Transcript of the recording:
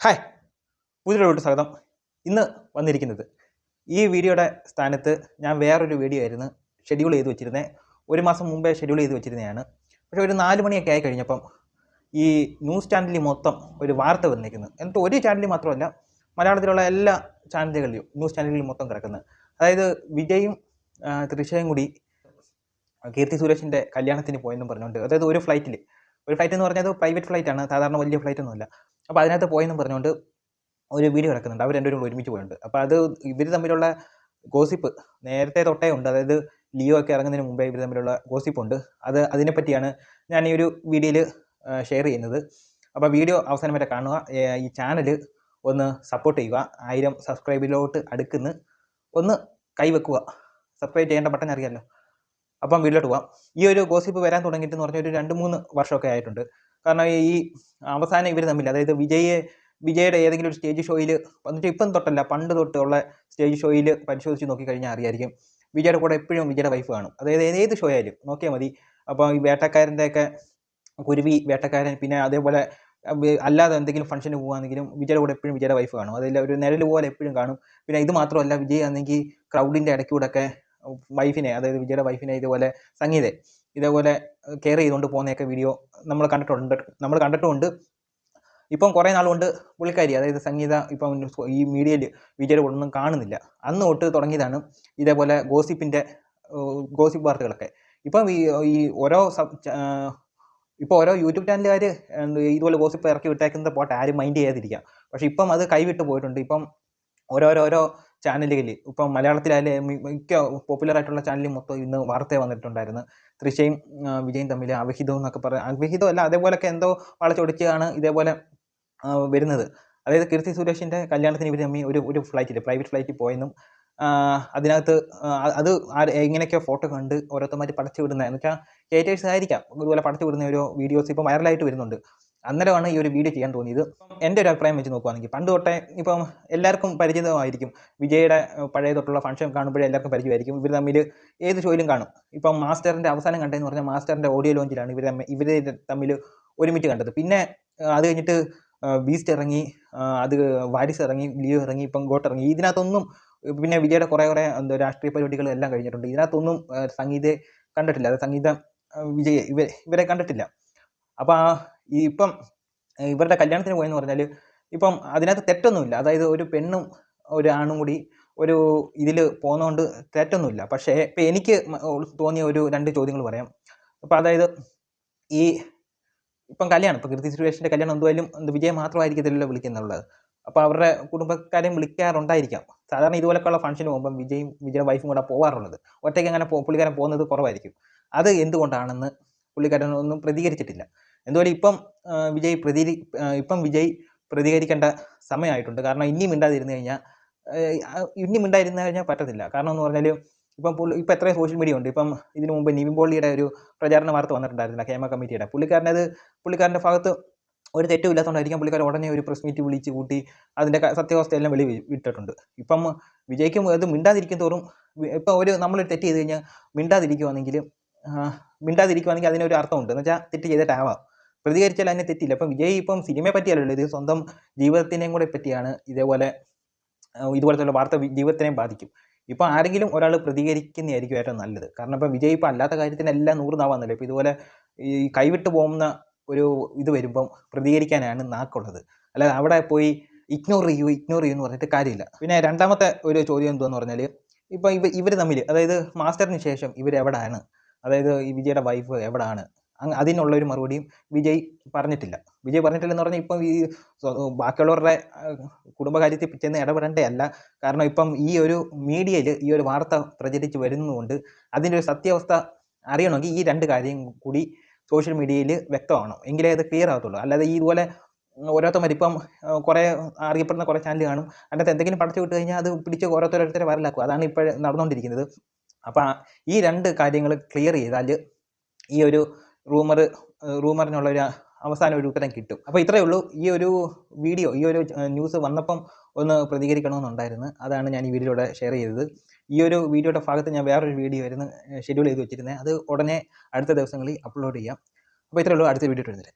Hi പുതിയൊരു സ്വാഗതം. ഇന്ന് വന്നിരിക്കുന്നത് ഈ വീഡിയോയുടെ സ്ഥാനത്ത് ഞാൻ വേറൊരു വീഡിയോ ആയിരുന്നു ഷെഡ്യൂൾ ചെയ്ത് വെച്ചിരുന്നത് ഒരു മാസം മുമ്പേ ഷെഡ്യൂൾ ചെയ്ത് വെച്ചിരുന്നതാണ്. പക്ഷേ ഒരു നാല് മണിയൊക്കെ ആയി കഴിഞ്ഞപ്പം ഈ ന്യൂസ് ചാനലിൽ മൊത്തം ഒരു വാർത്ത വന്നിരിക്കുന്നു. എന്നിട്ട് ഒരു ചാനലിൽ മാത്രമല്ല മലയാളത്തിലുള്ള എല്ലാ ചാനലുകളിലും ന്യൂസ് ചാനലുകളിൽ മൊത്തം കിടക്കുന്നത് അതായത് വിജയും തൃശയും കൂടി കീർത്തി സുരേഷിന്റെ കല്യാണത്തിന് പോയെന്നും പറഞ്ഞുകൊണ്ട് അതായത് ഒരു ഫ്ലൈറ്റിൽ ഒരു ഫ്ലൈറ്റ് എന്ന് പറഞ്ഞത് പ്രൈവറ്റ് ഫ്ലൈറ്റ് ആണ്. സാധാരണ വലിയ ഫ്ലൈറ്റ് ഒന്നുമില്ല. അപ്പോൾ അതിനകത്ത് പോയെന്നും പറഞ്ഞുകൊണ്ട് ഒരു വീഡിയോ കിടക്കുന്നുണ്ട്. അവർ രണ്ടുപേരും ഒരുമിച്ച് പോയിട്ടുണ്ട്. അപ്പോൾ അത് ഇവർ തമ്മിലുള്ള ഗോസിപ്പ് നേരത്തെ തൊട്ടേ ഉണ്ട്. അതായത് ലിയോ ഒക്കെ ഇറങ്ങുന്നതിന് മുമ്പേ ഇവർ തമ്മിലുള്ള ഗോസിപ്പ് ഉണ്ട്. അത് അതിനെപ്പറ്റിയാണ് ഞാൻ ഈ ഒരു വീഡിയോയിൽ ഷെയർ ചെയ്യുന്നത്. അപ്പോൾ വീഡിയോ അവസാനം വരെ കാണുക. ഈ ചാനൽ ഒന്ന് സപ്പോർട്ട് ചെയ്യുക. ആയിരം സബ്സ്ക്രൈബിലോട്ട് അടുക്കുന്ന് ഒന്ന് കൈവെക്കുക. സബ്സ്ക്രൈബ് ചെയ്യേണ്ട ബട്ടൺ അറിയാമല്ലോ അപ്പം വീട്ടിലോട്ട് പോവാം. ഈ ഒരു ഗോസിപ്പ് വരാൻ തുടങ്ങിയിട്ട് പറഞ്ഞ ഒരു രണ്ട് മൂന്ന് വർഷമൊക്കെ ആയിട്ടുണ്ട്. കാരണം ഈ അവസാനം ഇവർ തമ്മിൽ അതായത് വിജയെ വിജയുടെ ഏതെങ്കിലും ഒരു സ്റ്റേജ് ഷോയിൽ വന്നിട്ട് ഇപ്പം തൊട്ടല്ല പണ്ട് തൊട്ടുള്ള സ്റ്റേജ് ഷോയിൽ പരിശോധിച്ച് നോക്കിക്കഴിഞ്ഞാൽ അറിയായിരിക്കും വിജയുടെ കൂടെ എപ്പോഴും വിജയുടെ വൈഫ് കാണും. അതായത് ഏത് ഷോ ആയാലും നോക്കിയാൽ മതി. അപ്പോൾ ഈ വേട്ടക്കാരന്റെയൊക്കെ കുരുവി വേട്ടക്കാരൻ പിന്നെ അതേപോലെ അല്ലാതെ എന്തെങ്കിലും ഫംഗ്ഷന് പോകുകയാണെങ്കിലും വിജയുടെ കൂടെ എപ്പോഴും വിജയുടെ വൈഫ് കാണും. അതിൽ ഒരു നിഴൽ പോലെ എപ്പോഴും കാണും. പിന്നെ ഇത് മാത്രമല്ല വിജയ് ആണെങ്കിൽ ക്രൗഡിന്റെ ഇടയ്ക്കൂടെയൊക്കെ വൈഫിനെ അതായത് വിജയുടെ വൈഫിനെ ഇതുപോലെ സംഗീതെ ഇതേപോലെ കെയർ ചെയ്തുകൊണ്ട് പോകുന്നതൊക്കെ വീഡിയോ നമ്മൾ കണ്ടിട്ടുണ്ട്. നമ്മൾ കണ്ടിട്ടുമുണ്ട് ഇപ്പം കുറേ നാളുകൊണ്ട് പുള്ളിക്കാരി അതായത് സംഗീത ഇപ്പം ഈ മീഡിയയിൽ വിജയുടെ ഒന്നും കാണുന്നില്ല. അന്ന് തൊട്ട് തുടങ്ങിയതാണ് ഇതേപോലെ ഗോസിപ്പിന്റെ ഗോസിപ്പ് വാർത്തകളൊക്കെ. ഇപ്പം ഈ ഓരോ ഇപ്പോൾ ഓരോ യൂട്യൂബ് ചാനലുകാർ ഇതുപോലെ ഗോസിപ്പ് ഇറക്കി വിട്ടേക്കുന്നത് പോട്ടെ ആരും മൈൻഡ് ചെയ്യാതിരിക്കുക പക്ഷേ ഇപ്പം അത് കൈവിട്ട് പോയിട്ടുണ്ട്. ഇപ്പം ഓരോരോരോ ചാനലുകളിൽ ഇപ്പം മലയാളത്തിലായാലും മിക്ക പോപ്പുലർ ആയിട്ടുള്ള ചാനലിൽ മൊത്തം ഇന്ന് വാർത്ത വന്നിട്ടുണ്ടായിരുന്നു. തൃശയും വിജയും തമ്മിൽ അവിഹിതം എന്നൊക്കെ പറയാം അവിഹിതം അല്ല അതേപോലെയൊക്കെ എന്തോ വളച്ചൊടിച്ചാണ് ഇതേപോലെ വരുന്നത്. അതായത് കീർത്തി സുരേഷിന്റെ കല്യാണത്തിന് ഇവർ തമ്മിൽ ഒരു ഒരു ഫ്ലൈറ്റിൽ പ്രൈവറ്റ് ഫ്ലൈറ്റിൽ പോയെന്നും അതിനകത്ത് അത് എങ്ങനെയൊക്കെ ഫോട്ടോ കണ്ട് ഓരോരുത്തന്മാർ പടച്ചു വിടുന്നത് എന്ന് വെച്ചാൽ ക്രിയേറ്റേഴ്സ് ആയിരിക്കാം. ഇതുപോലെ പടച്ചു വിടുന്ന ഒരു വീഡിയോസ് ഇപ്പോൾ വൈറലായിട്ട് വരുന്നുണ്ട്. അന്നേരമാണ് ഈ ഒരു വീഡിയോ ചെയ്യാൻ തോന്നിയത്. എന്റെ ഒരു അഭിപ്രായം വെച്ച് നോക്കുവാണെങ്കിൽ പണ്ട് തൊട്ടേ ഇപ്പം എല്ലാവർക്കും പരിചിതമായിരിക്കും. വിജയുടെ പഴയ തൊട്ടുള്ള ഫംഗ്ഷൻ കാണുമ്പോഴേ എല്ലാവർക്കും പരിചയമായിരിക്കും. ഇവർ തമ്മിൽ ഏത് ഷോയിലും കാണും. ഇപ്പം മാസ്റ്ററിന്റെ അവസാനം കണ്ടതെന്ന് പറഞ്ഞാൽ മാസ്റ്ററിന്റെ ഓഡിയോ ലോഞ്ചിലാണ് ഇവർ തമ്മിൽ ഇവർ തമ്മിൽ ഒരുമിച്ച് കണ്ടത്. പിന്നെ അത് കഴിഞ്ഞിട്ട് ബീസ്റ്റ് ഇറങ്ങി അത് വാരിസ് ഇറങ്ങി ലിയോ ഇറങ്ങി ഇപ്പം ഗോട്ട് ഇറങ്ങി. ഇതിനകത്തൊന്നും പിന്നെ വിജയുടെ കുറേ കുറേ എന്താ രാഷ്ട്രീയ പരിപാടികളും എല്ലാം കഴിഞ്ഞിട്ടുണ്ട്. ഇതിനകത്തൊന്നും സംഗീതയെ കണ്ടിട്ടില്ല. അത് സംഗീത വിജയ് ഇവ ഇവരെ കണ്ടിട്ടില്ല. അപ്പോൾ ആ ഈ ഇപ്പം ഇവരുടെ കല്യാണത്തിന് പോയെന്ന് പറഞ്ഞാൽ ഇപ്പം അതിനകത്ത് തെറ്റൊന്നുമില്ല. അതായത് ഒരു പെണ്ണും ഒരു ആണും കൂടി ഒരു ഇതിൽ പോകുന്നതുകൊണ്ട് തെറ്റൊന്നുമില്ല. പക്ഷേ ഇപ്പം എനിക്ക് തോന്നിയ ഒരു രണ്ട് ചോദ്യങ്ങൾ പറയാം. അപ്പം അതായത് ഈ ഇപ്പം കല്യാണം ഇപ്പം കീർത്തി സുരേഷിന്റെ കല്യാണം എന്തുമായാലും എന്ത് വിജയം മാത്രമായിരിക്കത്തില്ലല്ലോ വിളിക്കുന്നുള്ളത്. അപ്പോൾ അവരുടെ കുടുംബക്കാരെയും വിളിക്കാറുണ്ടായിരിക്കാം. സാധാരണ ഇതുപോലൊക്കെയുള്ള ഫംഗ്ഷന് പോകുമ്പം വിജയും വിജയുടെ വൈഫും കൂടെ പോകാറുള്ളത് ഒറ്റയ്ക്ക് അങ്ങനെ പുള്ളിക്കാരൻ പോകുന്നത് കുറവായിരിക്കും. അത് എന്തുകൊണ്ടാണെന്ന് പുള്ളിക്കാരൻ ഒന്നും പ്രതികരിച്ചിട്ടില്ല. എന്തുപോലെ ഇപ്പം വിജയ് പ്രതി ഇപ്പം വിജയ് പ്രതികരിക്കേണ്ട സമയമായിട്ടുണ്ട്. കാരണം ഇനി മിണ്ടാതിരുന്നു കഴിഞ്ഞാൽ ഇനി മിണ്ടാതിരുന്നു കഴിഞ്ഞാൽ പറ്റത്തില്ല. കാരണം എന്ന് പറഞ്ഞാൽ ഇപ്പം പുള്ളി ഇപ്പം എത്ര സോഷ്യൽ മീഡിയ ഉണ്ട്. ഇപ്പം ഇതിനു മുമ്പ് നിവിൻ പോളിയുടെ ഒരു പ്രചാരണ വാർത്ത വന്നിട്ടുണ്ടായിരുന്നില്ല ഹേമ കമ്മിറ്റിയുടെ. പുള്ളിക്കാരനത് പുള്ളിക്കാരന്റെ ഭാഗത്ത് ഒരു തെറ്റും ഇല്ലാത്തതുകൊണ്ടായിരിക്കും പുള്ളിക്കാരൻ ഉടനെ ഒരു പ്രസ് മീറ്റ് വിളിച്ച് കൂട്ടി അതിന്റെ സത്യാവസ്ഥയെല്ലാം വെളി വിട്ടിട്ടുണ്ട്. ഇപ്പം വിജയ്ക്കും അത് മിണ്ടാതിരിക്കും തോറും ഇപ്പം ഒരു നമ്മൾ തെറ്റ് ചെയ്ത് കഴിഞ്ഞാൽ മിണ്ടാതിരിക്കുവാണെങ്കിൽ മിണ്ടാതിരിക്കുവാണെങ്കിൽ അതിനൊരു അർത്ഥമുണ്ട്. എന്ന് വെച്ചാൽ തെറ്റ് ചെയ്തിട്ടാവാം. പ്രതികരിച്ചാൽ അതിന് തെറ്റില്ല. അപ്പം വിജയ് ഇപ്പം സിനിമയെ പറ്റിയല്ലല്ലോ ഇത് സ്വന്തം ജീവിതത്തിനെയും കൂടെ പറ്റിയാണ് ഇതേപോലെ ഇതുപോലത്തെ വാർത്ത ജീവിതത്തിനെ ജീവിതത്തിനെയും ബാധിക്കും. ഇപ്പം ആരെങ്കിലും ഒരാൾ പ്രതികരിക്കുന്നതായിരിക്കും ഏറ്റവും നല്ലത്. കാരണം ഇപ്പം വിജയ് ഇപ്പം അല്ലാത്ത കാര്യത്തിനെല്ലാം നൂറ് നാവാന്നല്ലോ? ഇപ്പം ഇതുപോലെ ഈ കൈവിട്ട് പോകുന്ന ഒരു ഇത് വരുമ്പം പ്രതികരിക്കാനാണ് നാക്കുള്ളത്. അല്ലാതെ അവിടെ പോയി ഇഗ്നോർ ചെയ്യൂ ഇഗ്നോർ ചെയ്യൂ എന്ന് പറഞ്ഞിട്ട് കാര്യമില്ല. പിന്നെ രണ്ടാമത്തെ ഒരു ചോദ്യം എന്തുവെന്ന് പറഞ്ഞാൽ ഇപ്പം ഇവ ഇവർ തമ്മിൽ അതായത് മാസ്റ്ററിന് ശേഷം ഇവർ എവിടെയാണ് അതായത് ഈ വിജയുടെ വൈഫ് എവിടെയാണ് അതിനുള്ള ഒരു മറുപടിയും വിജയ് പറഞ്ഞിട്ടില്ല. വിജയ് പറഞ്ഞിട്ടില്ലെന്ന് പറഞ്ഞാൽ ഇപ്പം ഈ ബാക്കിയുള്ളവരുടെ കുടുംബകാര്യത്തിൽ ചെന്ന് ഇടപെടേണ്ടേ അല്ല കാരണം ഇപ്പം ഈ ഒരു മീഡിയയിൽ ഈ ഒരു വാർത്ത പ്രചരിച്ച് വരുന്നതുകൊണ്ട് അതിന്റെ ഒരു സത്യാവസ്ഥ അറിയണമെങ്കിൽ ഈ രണ്ട് കാര്യം കൂടി സോഷ്യൽ മീഡിയയിൽ വ്യക്തമാണോ എങ്കിലേ അത് ക്ലിയർ ആകത്തുള്ളൂ അല്ലാതെ ഇതുപോലെ ഓരോരുത്തർ ഇപ്പം കുറേ അറിയപ്പെടുന്ന കുറേ ചാനൽ കാണും. അതിനകത്ത് എന്തെങ്കിലും പഠിച്ചു വിട്ട് കഴിഞ്ഞാൽ അത് പിടിച്ച് ഓരോരുത്തരോരുത്തരെ വരലാക്കും അതാണ് ഇപ്പോൾ നടന്നുകൊണ്ടിരിക്കുന്നത് അപ്പോൾ ഈ രണ്ട് കാര്യങ്ങൾ ക്ലിയർ ചെയ്താൽ ഈ ഒരു റൂമർ റൂമറിനുള്ള ഒരു അവസാന ഒരു ഉത്തരം കിട്ടും. അപ്പോൾ ഇത്രയേ ഉള്ളൂ. ഈ ഒരു വീഡിയോ ഈ ഒരു ന്യൂസ് വന്നപ്പം ഒന്ന് പ്രതികരിക്കണമെന്നുണ്ടായിരുന്നു. അതാണ് ഞാൻ ഈ വീഡിയോയുടെ ഷെയർ ചെയ്തത്. ഈ ഒരു വീഡിയോയുടെ ഭാഗത്ത് ഞാൻ വേറൊരു വീഡിയോ ആയിരുന്നു ഷെഡ്യൂൾ ചെയ്ത് വെച്ചിരുന്നത് അത് ഉടനെ അടുത്ത ദിവസങ്ങളിൽ അപ്ലോഡ് ചെയ്യാം. അപ്പോൾ ഇത്രയേ ഉള്ളൂ. അടുത്ത വീഡിയോ എടുത്തിട്ട്